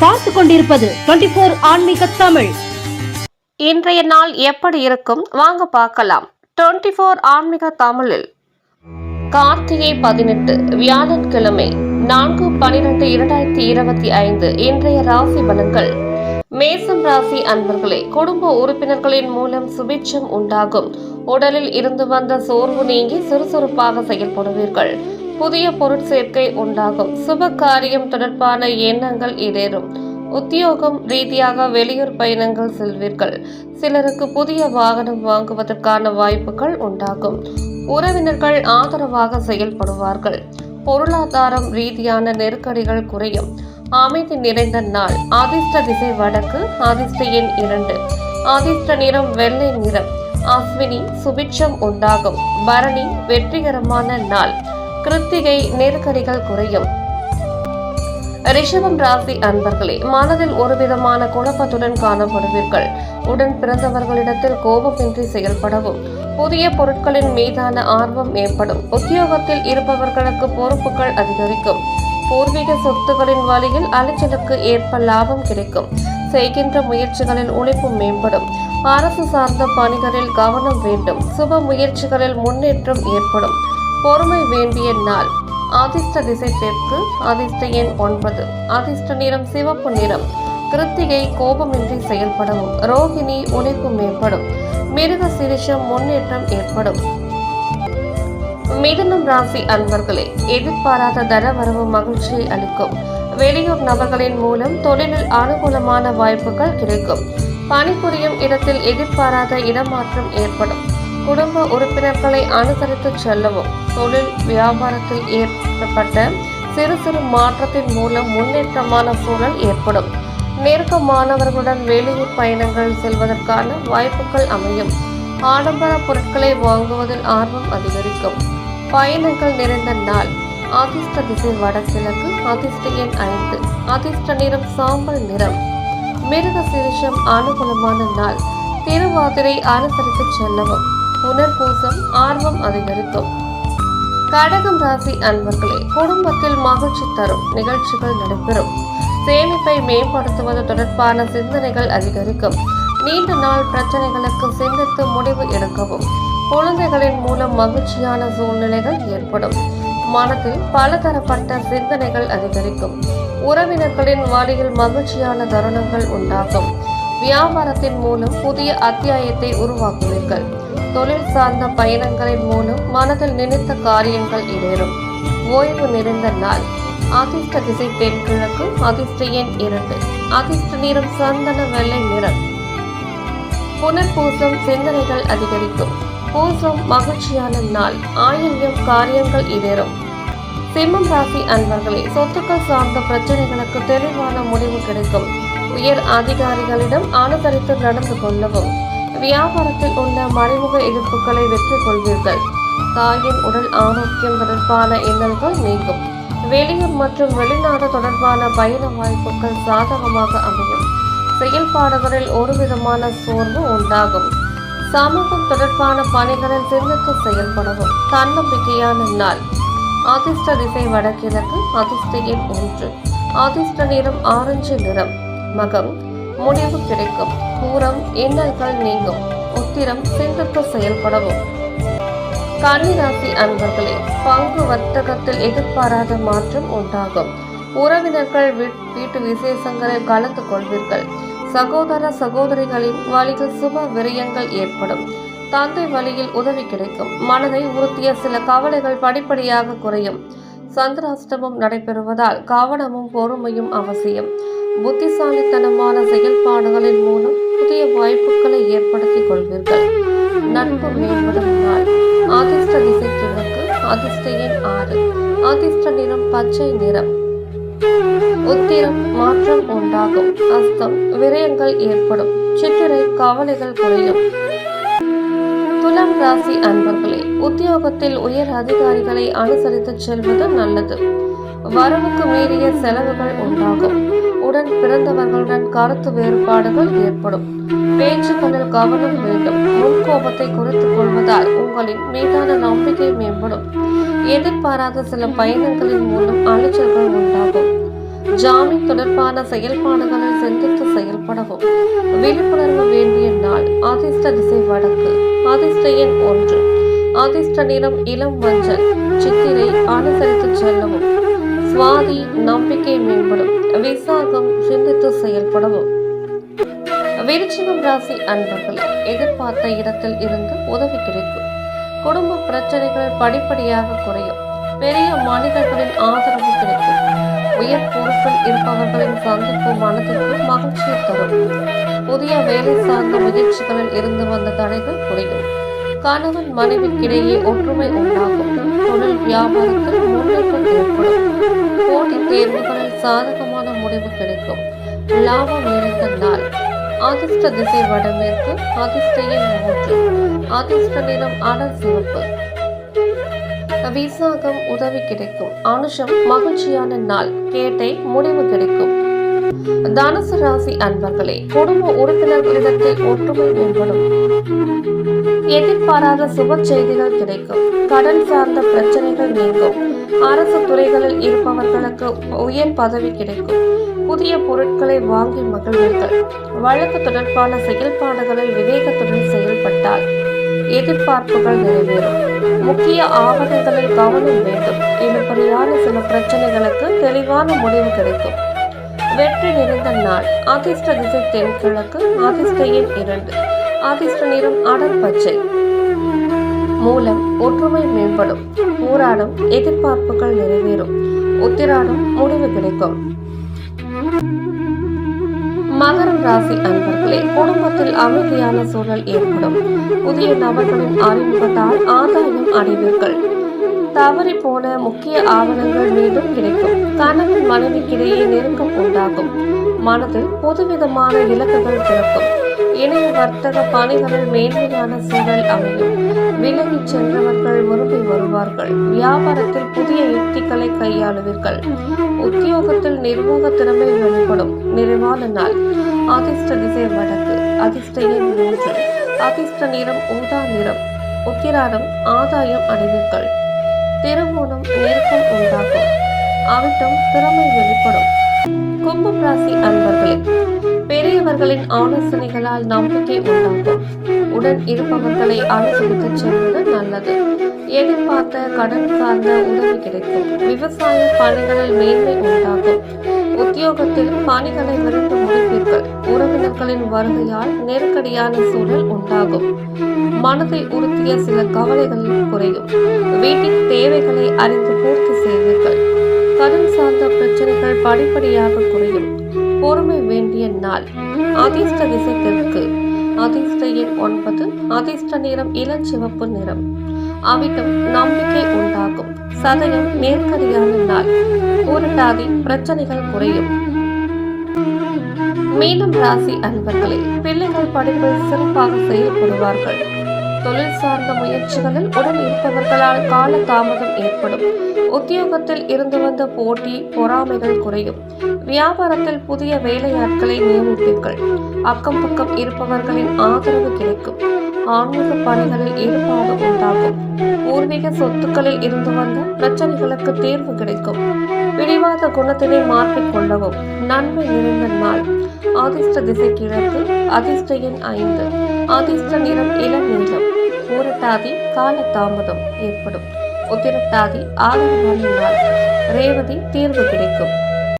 பார்த்து கொண்டிருப்பது twenty four ஆன்மீக தமிழ். இன்றைய நாள் எப்படி இருக்கும்? வாங்க பார்க்கலாம். டுவெண்ட்டி ஃபோர் ஆன்மீக தமிழில். கார்த்திகை பதினெட்டு வியாழக்கிழமை நான்கு பனிரெண்டு இரண்டாயிரத்தி இருபத்தி ஐந்து இன்றைய ராசி பலன்கள். மேசம் ராசி அன்பர்களே குடும்ப உறுப்பினர்களின் மூலம் சுபிட்சம் உண்டாகும். உடலில் இருந்து வந்த சோர்வு நீங்கி சுறுசுறுப்பாக செயல்படுவீர்கள். புதிய பொருட்சேர்க்கை உண்டாகும். சுப காரியம் தொடர்பான எண்ணங்கள் இடேறும். உத்தியோகம் ரீதியாக வெளியூர் பயணங்கள் செல்வீர்கள். சிலருக்கு புதிய வாகனம் வாங்குவதற்கான வாய்ப்புகள் உண்டாகும். உறவினர்கள் ஆதரவாக செயல்படுவார்கள். பொருளாதாரம் ரீதியான நெருக்கடிகள் குறையும். அமைதி நிறைந்த நாள். அதிர்ஷ்ட திசை வடக்கு அதிர்ஷ்ட எண் இரண்டு. அதிர்ஷ்ட நிறம் வெள்ளை நிறம். அஸ்வினி சுபிட்சம் உண்டாகும். பரணி வெற்றிகரமான நாள். கிருத்திகை நெருக்கடிகள் குறையும். ரிஷபம் ராசி அன்பர்களே மனதில் ஒரு விதமான குழப்பத்துடன் காணப்படுவீர்கள். உடன் பிறந்தவர்களிடத்தில் கோபமின்றி செயல்படவும் புதிய பொருட்களின் மீதான ஆர்வம் ஏற்படும் உத்தியோகத்தில் இருப்பவர்களுக்கு பொறுப்புகள் அதிகரிக்கும். பூர்வீக சொத்துகளின் வழியில் அலைச்சலுக்கு ஏற்ப லாபம் கிடைக்கும். செய்கின்ற முயற்சிகளில் உழைப்பு மேம்படும். அரசு சார்ந்த பணிகளில் கவனம் வேண்டும். சுப முயற்சிகளில் முன்னேற்றம் ஏற்படும். பொறுமை வேண்டிய நாள். அதிர்ஷ்ட திசை தெற்கு அதிர்ஷ்ட எண் ஒன்பது. அதிர்ஷ்ட நிறம் சிவப்பு நிறம். கிருத்திகை கோபமின்றி செயல்படவும் ரோகிணி உழைப்பு மேம்படும் மிருக சிரிஷம் முன்னேற்றம் ஏற்படும். மிதுனம் ராசி அன்பர்களே எதிர்பாராத தனவரவு மகிழ்ச்சியை அளிக்கும். வெளியூர் நபர்களின் மூலம் தொழிலில் அனுகூலமான வாய்ப்புகள் கிடைக்கும். பணிபுரியும் இடத்தில் எதிர்பாராத இடமாற்றம் ஏற்படும். குடும்ப உறுப்பினர்களை அனுசரித்து செல்லவும். தொழில் வியாபாரத்தில் ஏற்பட்ட சிறு சிறு மாற்றத்தின் மூலம் முன்னேற்றமான சூழல் ஏற்படும். நெருக்கமானவர்களுடன் வெளியூர் பயணங்கள் செல்வதற்கான வாய்ப்புகள் அமையும். ஆடம்பர பொருட்களை வாங்குவதில் ஆர்வம் அதிகரிக்கும். பயணங்கள் நிறைந்த நாள். அதிர்ஷ்ட திசை வடகிழக்கு அதிர்ஷ்ட எண் ஐந்து அதிர்ஷ்ட நிறம் சாம்பல் நிறம். மிருக சிறுஷம் அனுகூலமான நாள். திருவாதிரை அனுசரித்து செல்லவும். புனர்பூசம் ஆர்வம் அதிகரிக்கும் கடகம் ராசி அன்பர்களே குடும்பத்தில் மகிழ்ச்சி தரும் நிகழ்ச்சிகள் நடைபெறும். சேமிப்பை மேம்படுத்துவது தொடர்பான சிந்தனைகள் அதிகரிக்கும். நீண்ட நாள் பிரச்சனைகளுக்கு சிந்தித்து முடிவு எடுக்கவும் குழந்தைகளின் மூலம் மகிழ்ச்சியான சூழ்நிலைகள் ஏற்படும். மனதில் பலதரப்பட்ட சிந்தனைகள் அதிகரிக்கும். உறவினர்களின் வழியில் மகிழ்ச்சியான தருணங்கள் உண்டாகும். வியாபாரத்தின் மூலம் புதிய அத்தியாயத்தை உருவாக்குவீர்கள். தொழில் சார்ந்த பயணங்களின் மூலம் மனதில் நினைத்த காரியங்கள் இடேறும் ஓய்வு நிறைந்த நாள். அதிர்ஷ்ட திசை தென்கிழக்கு அதிர்ஷ்ட எண் இரண்டு. அதிர்ஷ்ட நிறம் சந்தன வெள்ளை நிறம். புனர்பூசம் சிந்தனைகள் அதிகரிக்கும். பூசம் மகிழ்ச்சியான நாள். ஆயில்யம் காரியங்கள் இடேறும் சிம்மம் ராசி அன்பர்களே சொத்துக்கள் சார்ந்த பிரச்சனைகளுக்கு தெளிவான முடிவு கிடைக்கும். உயர் அதிகாரிகளிடம் அனுசரித்து நடந்து கொள்ளவும். வியாபாரத்தில் உள்ள மறைமுக எதிர்ப்புகளை வெற்றி கொள்வீர்கள். தாயின் உடல் ஆரோக்கியம் தொடர்பான எண்ணல்கள் நீங்கும். வெளியூர் மற்றும் வெளிநாடு தொடர்பான பயண வாய்ப்புகள் சாதகமாக அமையும். செயல்பாடுகளில் ஒரு விதமான சோர்வு உண்டாகும். சமூகம் தொடர்பான பணிகளில் சிந்தித்து செயல்படவும் தன்னம்பிக்கையான நாள். அதிர்ஷ்ட திசை வடகிழக்கு அதிர்ஷ்ட எண் ஒன்று. அதிர்ஷ்ட நிறம் ஆரஞ்சு நிறம். மகம் முடிவு கிடைக்கும். பூரம் இன்னல்கள் நீங்கும். உத்திரம் சிந்தித்து செயல்படவும். கன்னிராசி அன்பர்களே பங்கு வர்த்தகத்தில் எதிர்பாராத மாற்றம் உண்டாகும். உறவினர்கள் வீட்டு விசேஷங்களில் கலந்து கொள்வீர்கள். சகோதர சகோதரிகளின் வழியில் சுப விரயங்கள் ஏற்படும். தந்தை வழியில் உதவி கிடைக்கும். மனதை உறுத்திய சில கவலைகள் படிப்படியாக குறையும். சந்திராஷ்டமம் நடைபெறுவதால் கவனமும் பொறுமையும் அவசியம். புத்திசாலித்தனமான செயல்பாடுகளின் மூலம் புதிய வாய்ப்புகளை ஏற்படுத்திக் கொள்வீர்கள். நட்பு மேம்படும் நாள். அதிர்ஷ்ட திசை கிழக்கு அதிர்ஷ்ட எண் ஆறு. அதிர்ஷ்ட நிறம் பச்சை நிறம். உத்திரம் மாற்றம் உண்டாகும். அஸ்தம் விரயங்கள் ஏற்படும். சித்திரை கவலைகள் குறையும். துலாம் ராசி அன்பர்களே உத்தியோகத்தில் உயர் அதிகாரிகளை அனுசரித்து செல்வது நல்லது. வரவுக்கு மீறிய செலவுகள் உண்டாகும். உடன் பிறந்தவர்களுடன் கருத்து வேறுபாடுகள் ஏற்படும். பேச்சுக்களில் கவனம் வேண்டும். முன்கோபத்தை குறைத்துக் கொள்வதால் உங்களின் மீதான நம்பிக்கை மேம்படும். எதிர்பாராத சில பயணங்களின் மூலம் அலைச்சல்கள் உண்டாகும். ஜாமீன் தொடர்பான செயல்பாடுகளை சிந்தித்து செயல்படவும். விழிப்புணர்வு வேண்டிய நாள் அதிர்ஷ்ட திசை வடக்கு அதிர்ஷ்ட எண் ஒன்று. அதிர்ஷ்ட நிறம் இளம் மஞ்சள் சித்திரை அனுசரித்து செல்லவும். சுவாதி நம்பிக்கை மேம்படும். விசாகம் சிந்தித்து செயல்படவும். விருச்சிகம் ராசி அன்பர்கள் எதிர்பார்த்த இடத்தில் இருந்து உதவி கிடைக்கும். குடும்ப பிரச்சனைகள் படிப்படியாக குறையும். பெரிய மனிதர்களின் ஆதரவு கிடைக்கும். உயர் பொறுப்பில் இருப்பவர்களின் சந்திப்பு மனதிற்கு மகிழ்ச்சியை தரும். புதிய வேலை சார்ந்த முயற்சிகளில் இருந்து வந்த தடைகள் குறையும். கணவன் மனைவிக்கிடையே ஒற்றுமை உண்டாகும். தொழில் வியாபாரத்தில் முன்னேற்றம் ஏற்படும். போட்டித் தேர்வுகளில் சாதகமான முடிவு கிடைக்கும். லாபம் இழந்த நாள் அதிர்ஷ்ட திசை வடமேற்கு அதிர்ஷ்டையின் மூன்று அதிர்ஷ்ட நிறம் அடல் சிவப்பு. விசாகம் உதவி கிடைக்கும். அனுஷம் மகிழ்ச்சியான நாள். கேட்டை முடிவு கிடைக்கும். தனுசு ராசி அன்பர்களே குடும்ப உறுப்பினர்களிடத்தில் ஒற்றுமை மேம்படும் எதிர்பாராத சுப செய்திகள் கிடைக்கும். கடன் சார்ந்த பிரச்சனைகள் நீங்கும். அரசு துறைகளில் இருப்பவர்களுக்கு உயர் பதவி கிடைக்கும். புதிய பொருட்களை வாங்கி மகிழ்வீர்கள். வழக்கு தொடர்பான செயல்பாடுகளில் விவேகத்துடன் செயல்பட்டால் எதிர்பார்ப்புகள் நிறைவேறும். முக்கிய ஆவணங்களில் கவனம் வேண்டும். இனப்படியான சில பிரச்சனைகளுக்கு தெளிவான முடிவு கிடைக்கும். வெற்றி நிறைந்த நாள். ஆகிஸ்ட திசை தென்கிழக்கு அதிர்ஷ்ட எண் இரண்டு. அதிர்ஷ்ட நிறம் அடர் பச்சை. மூலம் ஒற்றுமை மேம்படும். போராடும். எதிர்பார்ப்புகள் நிறைவேறும். உத்திராடம் முடிவு கிடைக்கும். மகரம் ராசி அன்பர்களே குடும்பத்தில் அமைதியான சூழல் ஏற்படும். புதிய நபர்களின் அறிமுகத்தால் ஆதாயம் அடைவீர்கள். தவறி போன முக்கிய ஆவணங்கள் மீண்டும் கிடைக்கும். கணவன் மனைவிக்கிடையே நெருக்கம் உண்டாகும். மனதில் புதுவிதமான இலக்குகள் பிறக்கும். இணைய வர்த்தக பணிகளில் மேன்மையான சூழல் அமையும். விலகிச் சென்றவர்கள் விரும்பி வருவார்கள். வியாபாரத்தில் புதிய யுக்திகளை கையாளுவீர்கள். உத்தியோகத்தில் நிர்வாக திறமை வெளிப்படும். நிறைவான நாள். அதிர்ஷ்ட திசை வடக்கு. அதிர்ஷ்ட எண் மூன்று. அதிர்ஷ்ட நிறம் ஊதா நிறம். உத்திராடம் ஆதாயம் அடைவீர்கள் திருமூலம் நெருக்கம் உண்டாகும். அவிட்டம் திறமை வெளிப்படும். கும்பம் ராசி அன்பர்களே பெரியவர்களின் ஆலோசனைகளால் நம்பிக்கை உண்டாகும். உடன் இருப்பவர்களை அனுசரித்து செல்வது நல்லது. எதிர்பார்த்த கடன் சார்ந்த உதவி கிடைக்கும். விவசாய பணிகளில் மேன்மை உண்டாகும். உத்தியோகத்தில் பணிகளை விரட்டு முடிப்பீர்கள். உறவினர்களின் வருகையால் நெருக்கடியான சூழல் உண்டாகும். மனதை உறுத்திய சில கவலைகள் குறையும். வீட்டின் தேவைகளை அறிந்து பூர்த்தி செய்வீர்கள். கடன் சார்ந்த பிரச்சனைகள் படிப்படியாக குறையும். பொறுமை வேண்டிய நாள். அதிர்ஷ்ட திசை தெற்கு. அதிர்ஷ்ட எண் ஒன்பது. அதிர்ஷ்ட நிறம் இளஞ்சிவப்பு நிறம். அவிட்டம் நம்பிக்கை உண்டாகும். சதயம் நேர்கதியான நாள். ஊரட்டாதி பிரச்சனைகள் குறையும். மீண்டும் ராசி அன்பர்களே பிள்ளைகள் படிப்பில் சிறப்பாக செயல்படுவார்கள். தொழில் சார்ந்த முயற்சிகளில் உடன் இருப்பவர்களால் கால தாமதம் ஏற்படும். உத்தியோகத்தில் இருந்து வந்த போட்டி பொறாமைகள் குறையும். வியாபாரத்தில் புதிய வேலையாட்களை நியமிப்பீர்கள். அக்கம் பக்கம் இருப்பவர்களின் ஆதரவு கிடைக்கும். ஆன்மீக பணிகளில் ஈடுபாடு உண்டாகும். பூர்வீக சொத்துக்களில் இருந்து வந்த பிரச்சனைகளுக்கு தீர்வு கிடைக்கும். பிடிவாத குணத்தினை மாற்றிக் கொள்ளவும் நன்மை நிறைந்த நாள். அதிர்ஷ்ட திசை கிழக்கு அதிர்ஷ்ட எண் ஐந்து. அதிர்ஷ்ட நிறம் இளம் நீளம் காலதாமதம் ஏற்படும். உத்திரட்டாதி ஆதரவான நாள் ரேவதி தீர்வு கிடைக்கும்.